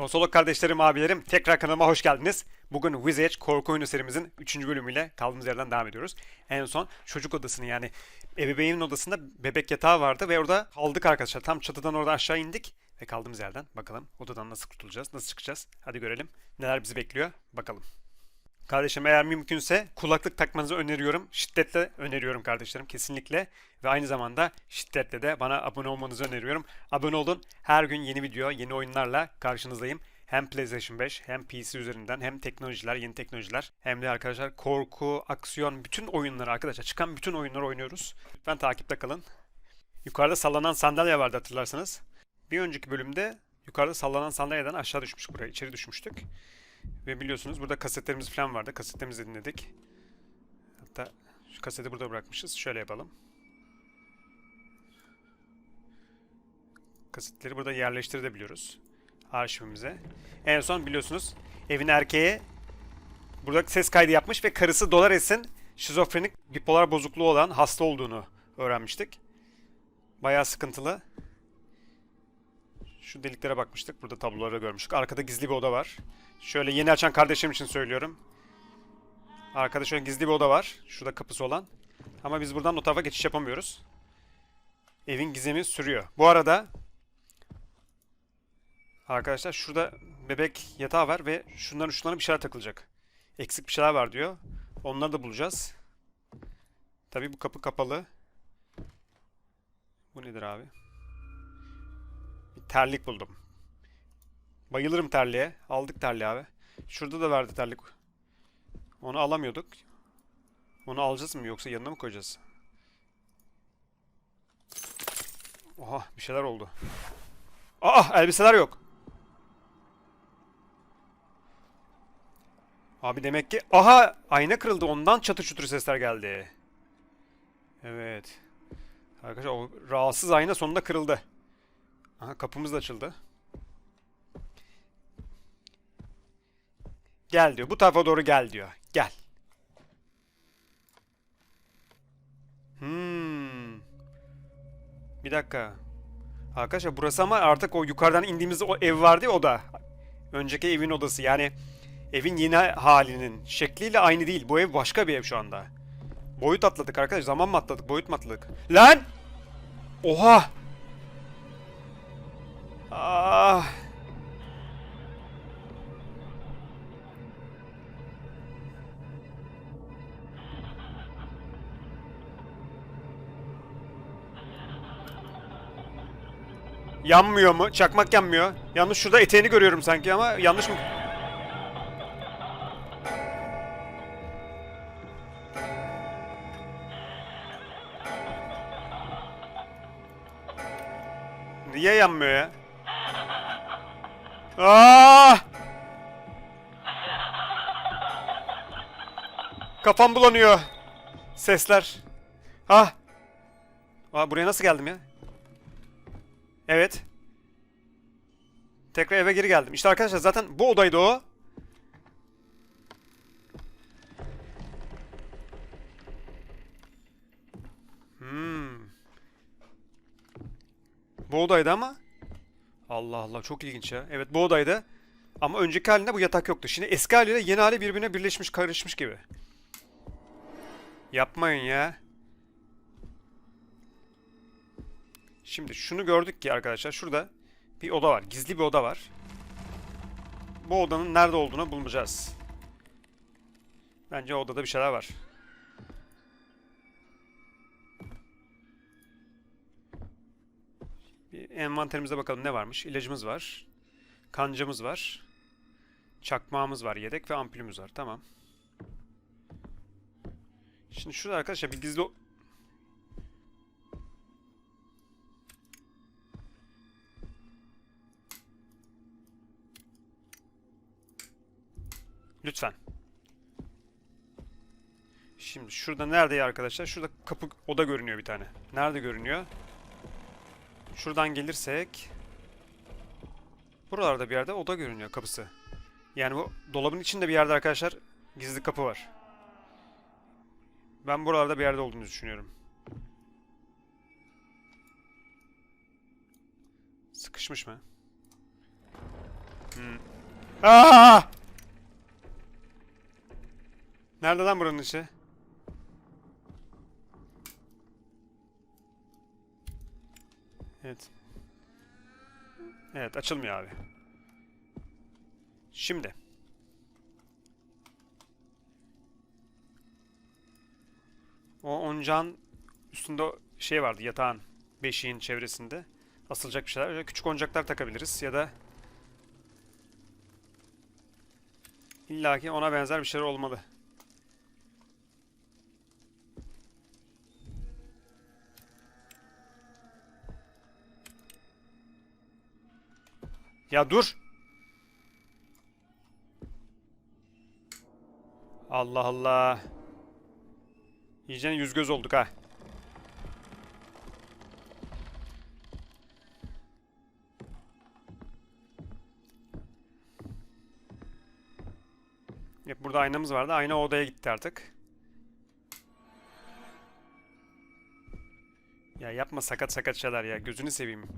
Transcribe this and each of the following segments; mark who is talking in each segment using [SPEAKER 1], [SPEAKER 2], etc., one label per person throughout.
[SPEAKER 1] Konsolog kardeşlerim, abilerim tekrar kanalıma hoş geldiniz. Bugün Wizage korku oyunu serimizin 3. bölümüyle kaldığımız yerden devam ediyoruz. En son çocuk odasını yani ebeveynin odasında bebek yatağı vardı ve orada kaldık arkadaşlar. Tam çatıdan orada aşağı indik ve kaldığımız yerden bakalım odadan nasıl kurtulacağız, nasıl çıkacağız. Hadi görelim neler bizi bekliyor bakalım. Kardeşim eğer mümkünse kulaklık takmanızı öneriyorum. Şiddetle öneriyorum kardeşlerim kesinlikle. Ve aynı zamanda şiddetle de bana abone olmanızı öneriyorum. Abone olun. Her gün yeni video, yeni oyunlarla karşınızdayım. Hem PlayStation 5 hem PC üzerinden hem teknolojiler, yeni teknolojiler hem de arkadaşlar korku, aksiyon bütün oyunları arkadaşlar çıkan bütün oyunları oynuyoruz. Lütfen takipte kalın. Yukarıda sallanan sandalye vardı hatırlarsanız. Bir önceki bölümde yukarıda sallanan sandalyeden aşağı düşmüştük buraya, içeri düşmüştük. Ve biliyorsunuz burada kasetlerimiz falan vardı. Kasetlerimizi dinledik. Hatta şu kaseti burada bırakmışız. Şöyle yapalım. Kasetleri burada yerleştirebiliyoruz. Arşivimize. En son biliyorsunuz evin erkeği burada ses kaydı yapmış ve karısı Dolores'in şizofrenik bipolar bozukluğu olan hasta olduğunu öğrenmiştik. Bayağı sıkıntılı. Şu deliklere bakmıştık. Burada tabloları görmüştük. Arkada gizli bir oda var. Şöyle yeni açan kardeşim için söylüyorum. Arkada şöyle gizli bir oda var. Şurada kapısı olan. Ama biz buradan o tarafa geçiş yapamıyoruz. Evin gizemi sürüyor. Bu arada arkadaşlar şurada bebek yatağı var ve şunların uçlarına bir şeyler takılacak. Eksik bir şeyler var diyor. Onları da bulacağız. Tabii bu kapı kapalı. Bu nedir abi? Terlik buldum. Bayılırım terliğe. Aldık terliği abi. Şurada da verdi terlik. Onu alamıyorduk. Onu alacağız mı yoksa yanına mı koyacağız? Oha bir şeyler oldu. Aa elbiseler yok. Abi demek ki aha ayna kırıldı ondan çatır çutur sesler geldi. Evet. Arkadaşlar o rahatsız ayna sonunda kırıldı. Aha kapımız da açıldı. Gel diyor. Bu tarafa doğru gel diyor. Gel. Hmm. Bir dakika. Arkadaşlar burası ama artık o yukarıdan indiğimiz o ev vardı ya o da. Önceki evin odası. Yani evin yeni halinin şekliyle aynı değil. Bu ev başka bir ev şu anda. Boyut atladık arkadaş. Zaman mı atladık? Boyut mu atladık? Lan! Oha! Ah! Yanmıyor mu? Çakmak yanmıyor. Yalnız şurada eteğini görüyorum sanki ama yanlış mı? Niye yanmıyor ya? Aa! Kafam bulanıyor. Sesler. Ah! Aa, buraya nasıl geldim ya? Evet. Tekrar eve geri geldim. İşte arkadaşlar zaten bu odaydı o. Hmm. Bu odaydı ama. Allah Allah çok ilginç ya. Evet bu odaydı. Ama önceki halinde bu yatak yoktu. Şimdi eski haliyle yeni hali birbirine birleşmiş, karışmış gibi. Yapmayın ya. Şimdi şunu gördük ki arkadaşlar şurada bir oda var. Gizli bir oda var. Bu odanın nerede olduğunu bulacağız. Bence odada bir şeyler var. Envanterimize bakalım ne varmış. İlacımız var. Kancamız var. Çakmağımız var. Yedek ve ampulümüz var. Tamam. Şimdi şurada arkadaşlar bir gizli... Lütfen. Şimdi şurada nerede arkadaşlar? Şurada kapı oda görünüyor bir tane. Nerede görünüyor? Şuradan gelirsek buralarda bir yerde oda görünüyor kapısı. Yani bu dolabın içinde bir yerde arkadaşlar gizli kapı var. Ben buralarda bir yerde olduğunu düşünüyorum. Sıkışmış mı? Hmm. Aa! Nerede lan buranın içi? Evet. Evet açılmıyor abi. Şimdi. O oncağın üstünde şey vardı yatağın beşiğin çevresinde. Asılacak bir şeyler. Küçük oyuncaklar takabiliriz ya da İlla ki ona benzer bir şeyler olmalı. Ya dur. Allah Allah. İyice yüz göz olduk ha. Hep burada aynamız vardı. Ayna odaya gitti artık. Ya yapma sakat sakat şeyler ya. Gözünü seveyim.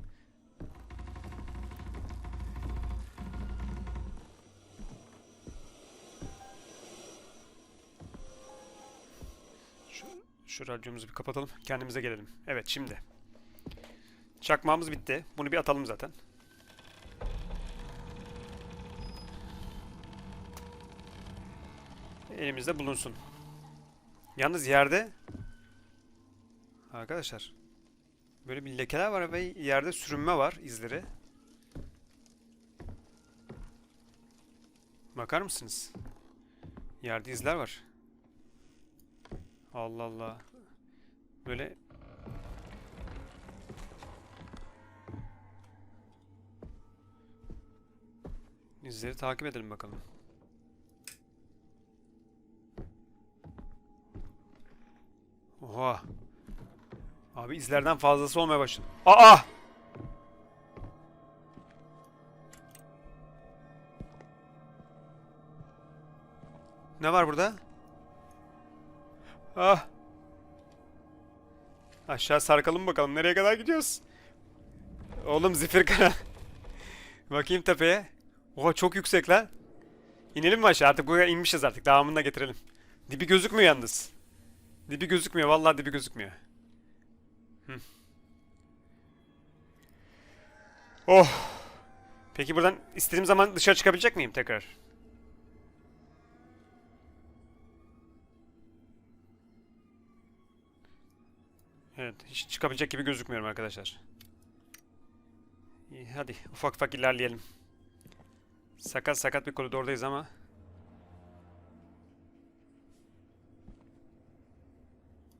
[SPEAKER 1] Şu, radyomuzu bir kapatalım. Kendimize gelelim. Evet şimdi. Çakmağımız bitti. Bunu bir atalım zaten. elimizde bulunsun. Yalnız yerde arkadaşlar böyle bir lekeler var ve yerde sürünme var izleri. Bakar mısınız? Yerde izler var. Allah Allah. Böyle izleri takip edelim bakalım. Oha. Abi izlerden fazlası olmaya başladı. Aa! Ne var burada? Ah. Aşağı sarkalım bakalım. Nereye kadar gidiyoruz? Oğlum zifir kara. Bakayım tepeye. Oha çok yüksek lan. İnelim mi aşağı? Artık buraya inmişiz artık. Devamını da getirelim. Dibi gözükmüyor yalnız. Dibi gözükmüyor. Vallahi dibi gözükmüyor. Hı. Oh. Peki buradan istediğim zaman dışarı çıkabilecek miyim tekrar? Evet, hiç çıkabilecek gibi gözükmüyorum arkadaşlar. İyi, hadi ufak ufak ilerleyelim. Sakat sakat bir koridordayız ama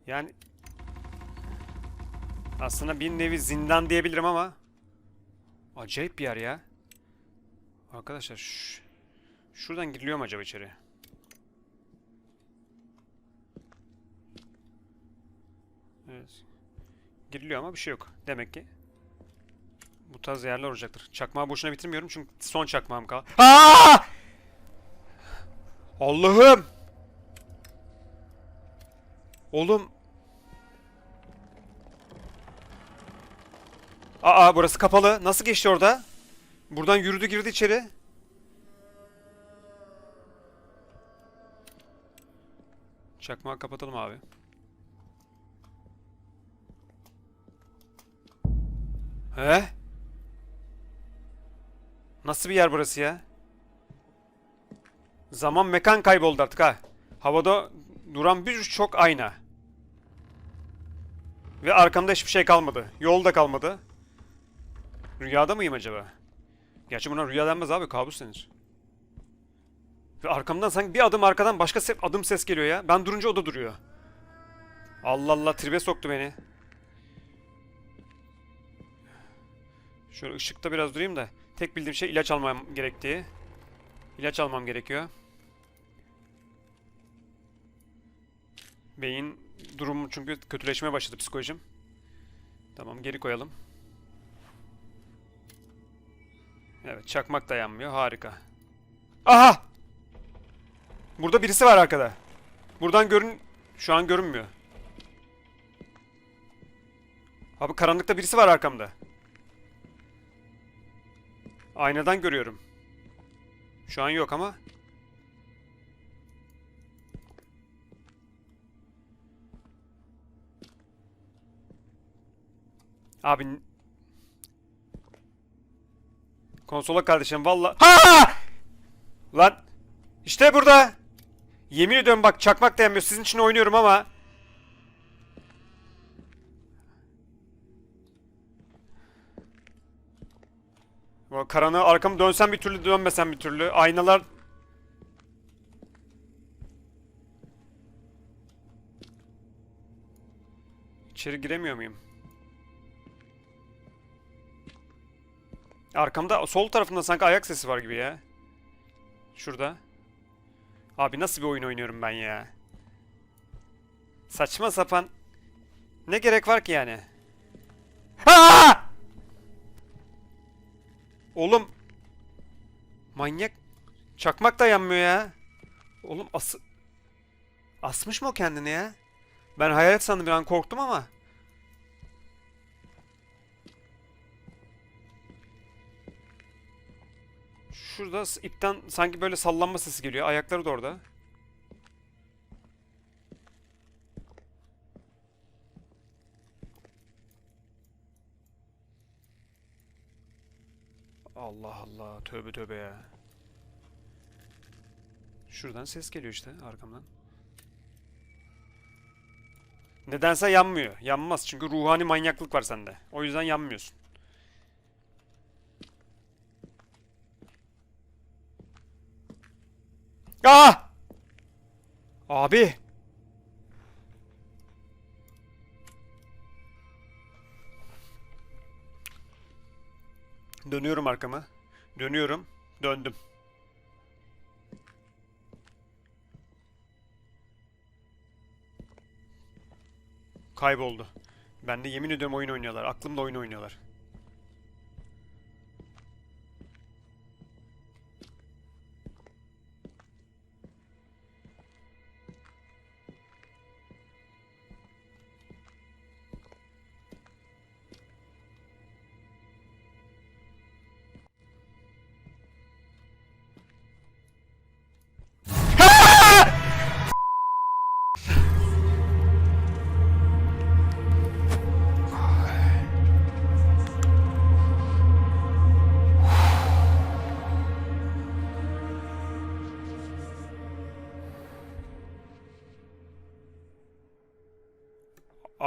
[SPEAKER 1] Yani aslında bir nevi zindan diyebilirim ama acayip bir yer ya. Arkadaşlar şş, şuradan giriliyor mu acaba içeri? Evet. Giriliyor ama bir şey yok. Demek ki bu tarz yerler olacaktır. Çakmağı boşuna bitirmiyorum çünkü son çakmağım kaldı. Aa! Allah'ım! Oğlum. Aa burası kapalı. Nasıl geçti orada? Buradan yürüdü girdi içeri. Çakmağı kapatalım abi. He? Nasıl bir yer burası ya? Zaman mekan kayboldu artık ha. Havada duran birçok ayna. Ve arkamda hiçbir şey kalmadı. Yol da kalmadı. Rüyada mıyım acaba? Gerçi buna rüya denmez abi. Kabus denir. Ve arkamdan sanki bir adım arkadan başka se adım ses geliyor ya. Ben durunca o da duruyor. Allah Allah tribe soktu beni. Şöyle ışıkta biraz durayım da. Tek bildiğim şey ilaç almam gerektiği. İlaç almam gerekiyor. Beyin durumu çünkü kötüleşmeye başladı psikolojim. Tamam geri koyalım. Evet çakmak dayanmıyor. Harika. Aha! Burada birisi var arkada. Buradan görün... Şu an görünmüyor. Abi karanlıkta birisi var arkamda. Aynadan görüyorum. Şu an yok ama. Abi Konsola kardeşim valla. Ha! Lan işte burada. Yemin ediyorum bak çakmak dayanmıyor. Sizin için oynuyorum ama. Bu karanlığa arkamı dönsem bir türlü dönmesem bir türlü. Aynalar... İçeri giremiyor muyum? Arkamda sol tarafında sanki ayak sesi var gibi ya. Şurada. Abi nasıl bir oyun oynuyorum ben ya? Saçma sapan. Ne gerek var ki yani? Ha! Oğlum. Manyak. Çakmak da yanmıyor ya. Oğlum ası... Asmış mı o kendini ya? Ben hayalet sandım bir an korktum ama. Şurada ipten sanki böyle sallanma sesi geliyor. Ayakları da orada. Allah Allah. Tövbe tövbe ya. Şuradan ses geliyor işte arkamdan. Nedense yanmıyor. Yanmaz çünkü ruhani manyaklık var sende. O yüzden yanmıyorsun. Ah! Abi. Dönüyorum arkama. Dönüyorum. Döndüm. Kayboldu. Ben de yemin ediyorum oyun oynuyorlar. Aklımda oyun oynuyorlar.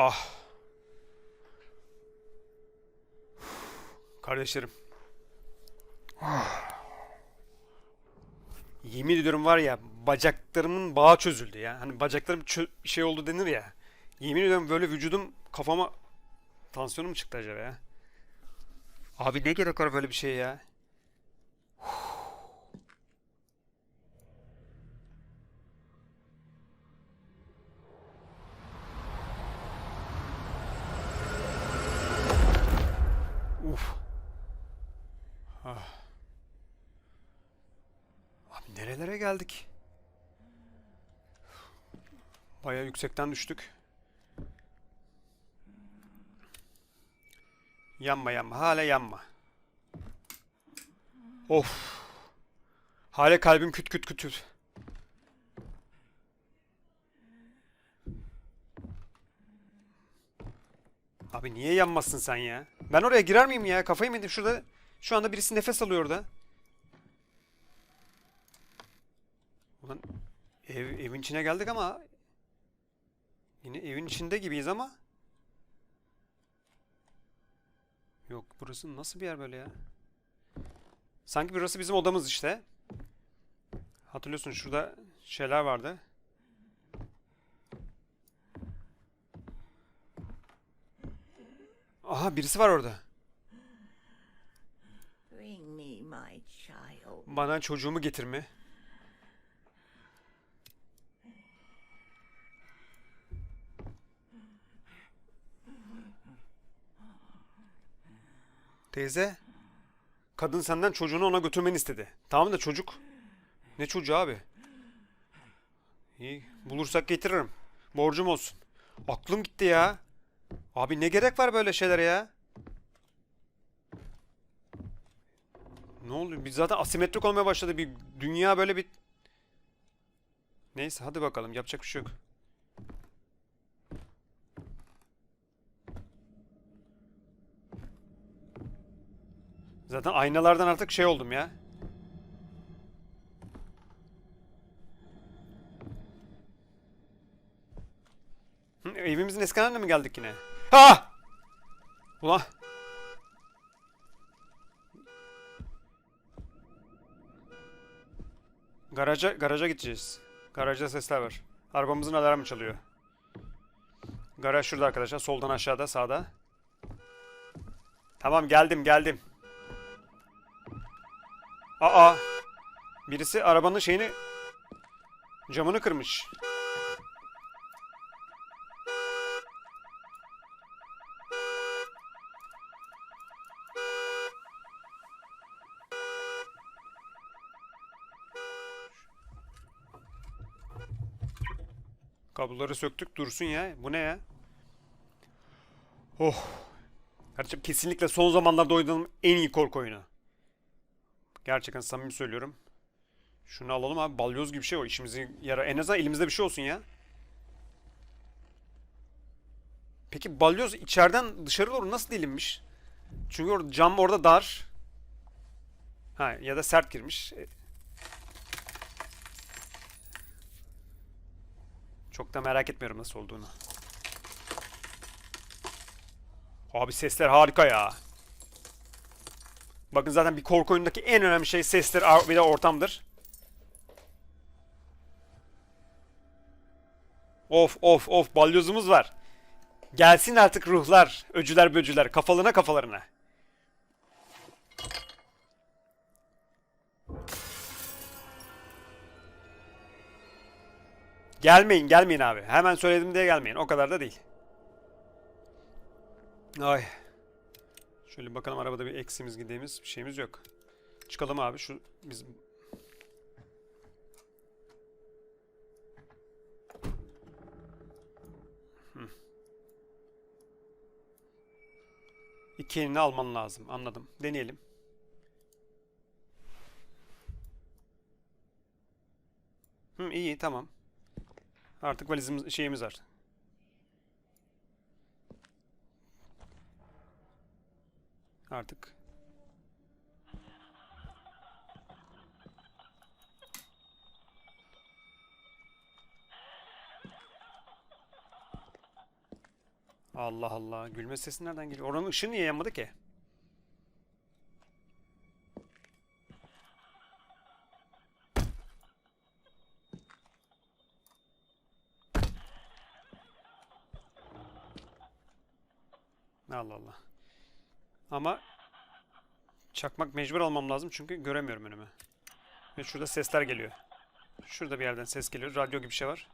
[SPEAKER 1] Ah. Kardeşlerim. Yemin ediyorum var ya bacaklarımın bağı çözüldü ya. Hani bacaklarım çö- şey oldu denir ya. Yemin ediyorum böyle vücudum kafama tansiyonum çıktı acaba ya? Abi ne gerek var böyle bir şey ya? Uf. Ah. Abi nerelere geldik? Baya yüksekten düştük. Yanma yanma. Hala yanma. Of. Hala kalbim küt küt küt küt. Abi niye yanmasın sen ya? Ben oraya girer miyim ya? Kafayı mı yedim? Şurada şu anda birisi nefes alıyor orada. Ulan ev, evin içine geldik ama yine evin içinde gibiyiz ama Yok burası nasıl bir yer böyle ya? Sanki burası bizim odamız işte. Hatırlıyorsun şurada şeyler vardı. Aha birisi var orada. Bana çocuğumu getirme. Teyze, kadın senden çocuğunu ona götürmeni istedi. Tamam da çocuk. Ne çocuğu abi? İyi, bulursak getiririm. Borcum olsun. Aklım gitti ya. Abi ne gerek var böyle şeylere ya? Ne oluyor? Biz zaten asimetrik olmaya başladı. Bir dünya böyle bir... Neyse hadi bakalım. Yapacak bir şey yok. Zaten aynalardan artık şey oldum ya. Hı, evimizin eski haline mi geldik yine? Ha! Ulan. Garaja, garaja gideceğiz. Garajda sesler var. Arabamızın alarmı çalıyor. Garaj şurada arkadaşlar. Soldan aşağıda, sağda. Tamam geldim, geldim. Aa! Birisi arabanın şeyini camını kırmış. Kabloları söktük dursun ya. Bu ne ya? Oh. Kardeşim kesinlikle son zamanlarda oynadığım en iyi korku oyunu. Gerçekten samimi söylüyorum. Şunu alalım abi. Balyoz gibi bir şey o. İşimizi yara. En azından elimizde bir şey olsun ya. Peki balyoz içeriden dışarı doğru nasıl delinmiş? Çünkü orada cam orada dar. Ha ya da sert girmiş. E, Çok da merak etmiyorum nasıl olduğunu. Abi sesler harika ya. Bakın zaten bir korku oyunundaki en önemli şey sesler ar- bir de ortamdır. Of of of balyozumuz var. Gelsin artık ruhlar, öcüler böcüler kafalarına kafalarına. Gelmeyin gelmeyin abi. Hemen söyledim diye gelmeyin. O kadar da değil. Ay. Şöyle bakalım arabada bir eksimiz gideceğimiz bir şeyimiz yok. Çıkalım abi şu biz Hı. İki elini alman lazım. Anladım. Deneyelim. Hı, iyi tamam. Artık valizimiz şeyimiz var. Artık. Allah Allah. Gülme sesi nereden geliyor? Oranın ışığı niye yanmadı ki? Allah Allah. Ama çakmak mecbur almam lazım çünkü göremiyorum önümü. Ve şurada sesler geliyor. Şurada bir yerden ses geliyor. Radyo gibi bir şey var.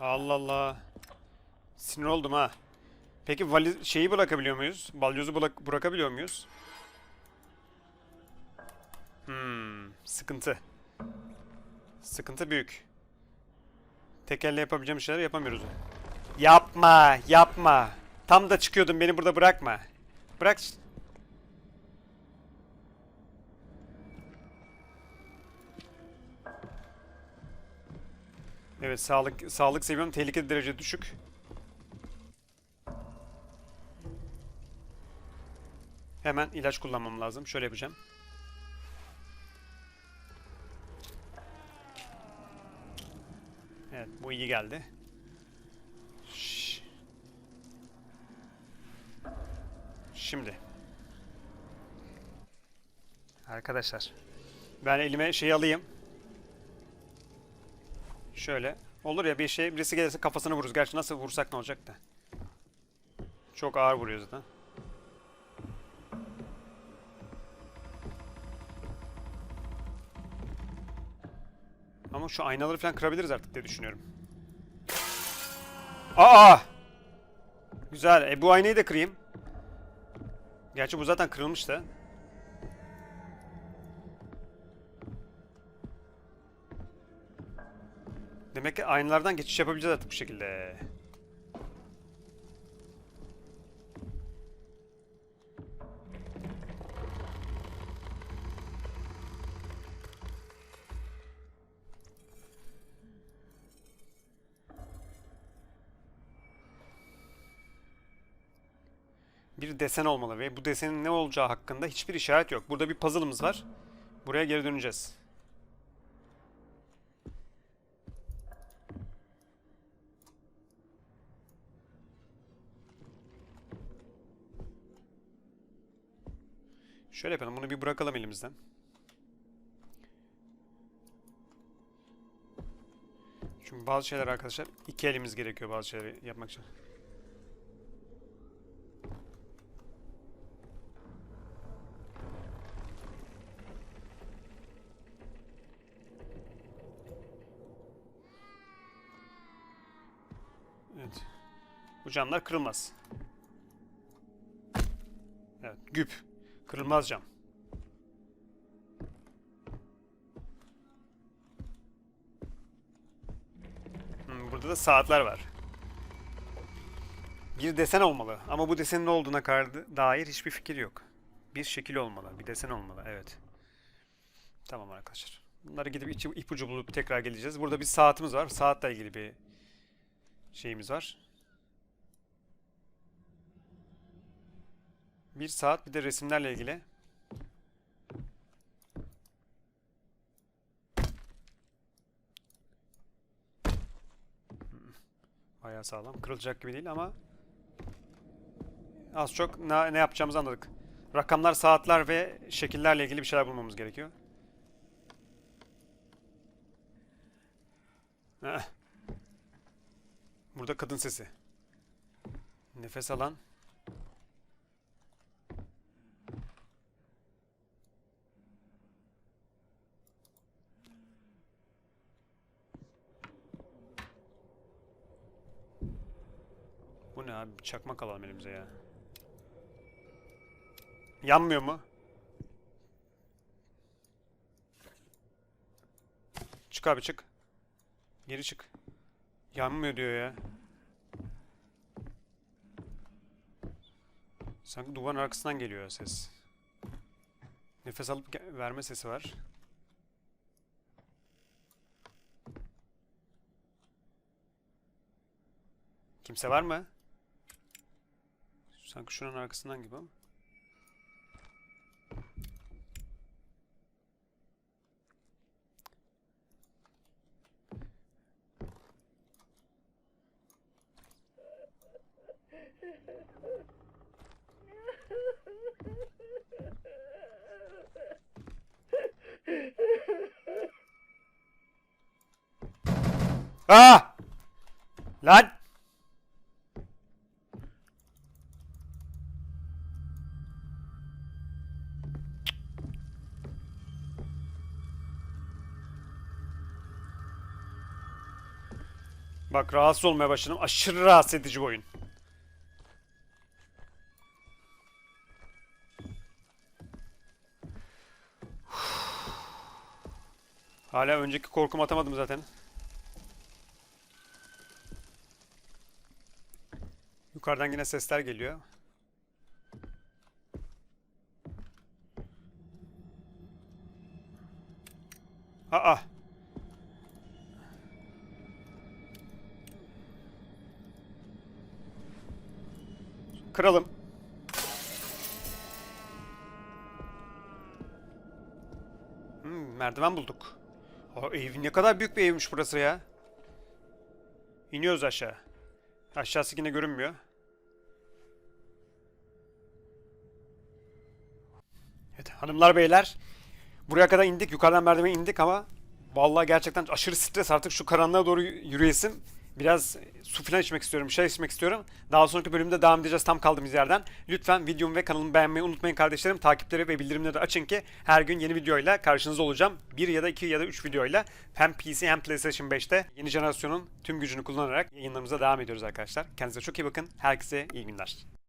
[SPEAKER 1] Allah Allah. Sinir oldum ha. Peki valiz şeyi bırakabiliyor muyuz? Balyozu bırak bırakabiliyor muyuz? Hmm, sıkıntı. Sıkıntı büyük. Tek elle yapabileceğim şeyler yapamıyoruz. Yapma, yapma. Tam da çıkıyordum beni burada bırakma. Bırak. Evet, sağlık sağlık seviyem tehlikeli derece düşük. Hemen ilaç kullanmam lazım. Şöyle yapacağım. Evet, bu iyi geldi. Şimdi. Arkadaşlar. Ben elime şey alayım. Şöyle. Olur ya bir şey birisi gelirse kafasını vururuz. Gerçi nasıl vursak ne olacak da. Çok ağır vuruyor zaten. Ama şu aynaları falan kırabiliriz artık diye düşünüyorum. Aa! Güzel. E bu aynayı da kırayım. Gerçi bu zaten kırılmış da. Demek ki aynalardan geçiş yapabileceğiz artık bu şekilde. Bir desen olmalı ve bu desenin ne olacağı hakkında hiçbir işaret yok. Burada bir puzzle'ımız var. Buraya geri döneceğiz. Şöyle yapalım. Bunu bir bırakalım elimizden. Çünkü bazı şeyler arkadaşlar iki elimiz gerekiyor bazı şeyleri yapmak için. Evet. Bu camlar kırılmaz. Evet, güp. Kırılmaz cam. Hmm, burada da saatler var. Bir desen olmalı ama bu desenin ne olduğuna dair hiçbir fikir yok. Bir şekil olmalı, bir desen olmalı, evet. Tamam arkadaşlar. Bunları gidip ipucu bulup tekrar geleceğiz. Burada bir saatimiz var. Saatle ilgili bir şeyimiz var. Bir saat bir de resimlerle ilgili. Bayağı sağlam. Kırılacak gibi değil ama az çok ne, yapacağımızı anladık. Rakamlar, saatler ve şekillerle ilgili bir şeyler bulmamız gerekiyor. Burada kadın sesi. Nefes alan. Abi? Çakmak alalım elimize ya. Yanmıyor mu? Çık abi çık. Geri çık. Yanmıyor diyor ya. Sanki duvarın arkasından geliyor ses. Nefes alıp verme sesi var. Kimse var mı? Sanki şunun arkasından gibi ama. Aa! Lan! Bak rahatsız olmaya başladım. Aşırı rahatsız edici bir oyun. Hala önceki korkumu atamadım zaten. Yukarıdan yine sesler geliyor. Aa. Kıralım. Hmm, merdiven bulduk. Aa, ev ne kadar büyük bir evmiş burası ya. İniyoruz aşağı. Aşağısı yine görünmüyor. Evet hanımlar beyler. Buraya kadar indik. Yukarıdan merdivene indik ama vallahi gerçekten aşırı stres artık şu karanlığa doğru yürüyesim. Biraz su falan içmek istiyorum, çay içmek istiyorum. Daha sonraki bölümde devam edeceğiz tam kaldığımız yerden. Lütfen videomu ve kanalımı beğenmeyi unutmayın kardeşlerim. Takipleri ve bildirimleri de açın ki her gün yeni videoyla karşınızda olacağım. Bir ya da iki ya da üç videoyla hem PC hem PlayStation 5'te yeni jenerasyonun tüm gücünü kullanarak yayınlarımıza devam ediyoruz arkadaşlar. Kendinize çok iyi bakın. Herkese iyi günler.